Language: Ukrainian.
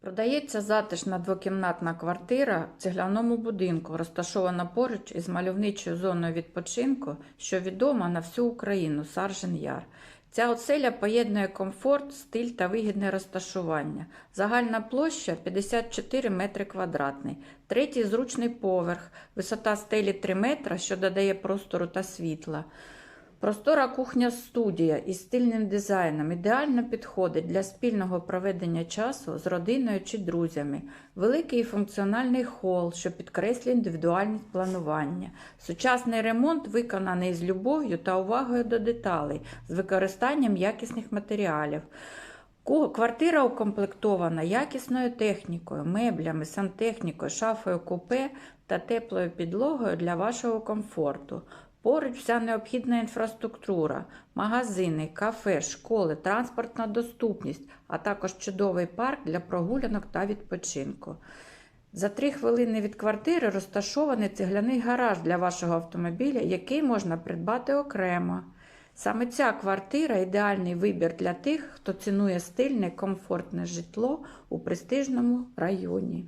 Продається затишна двокімнатна квартира в цегляному будинку, розташована поруч із мальовничою зоною відпочинку, що відома на всю Україну Саржен Яр. Ця оселя поєднує комфорт, стиль та вигідне розташування. Загальна площа 54 метри квадратний, третій зручний поверх, висота стелі 3 метра, що додає простору та світла. Простора кухня-студія із стильним дизайном ідеально підходить для спільного проведення часу з родиною чи друзями. Великий функціональний хол, що підкреслює індивідуальність планування. Сучасний ремонт виконаний з любов'ю та увагою до деталей, з використанням якісних матеріалів. Квартира укомплектована якісною технікою, меблями, сантехнікою, шафою купе та теплою підлогою для вашого комфорту. Поруч вся необхідна інфраструктура, магазини, кафе, школи, транспортна доступність, а також чудовий парк для прогулянок та відпочинку. За три хвилини від квартири розташований цегляний гараж для вашого автомобіля, який можна придбати окремо. Саме ця квартира ідеальний вибір для тих, хто цінує стильне, комфортне житло у престижному районі.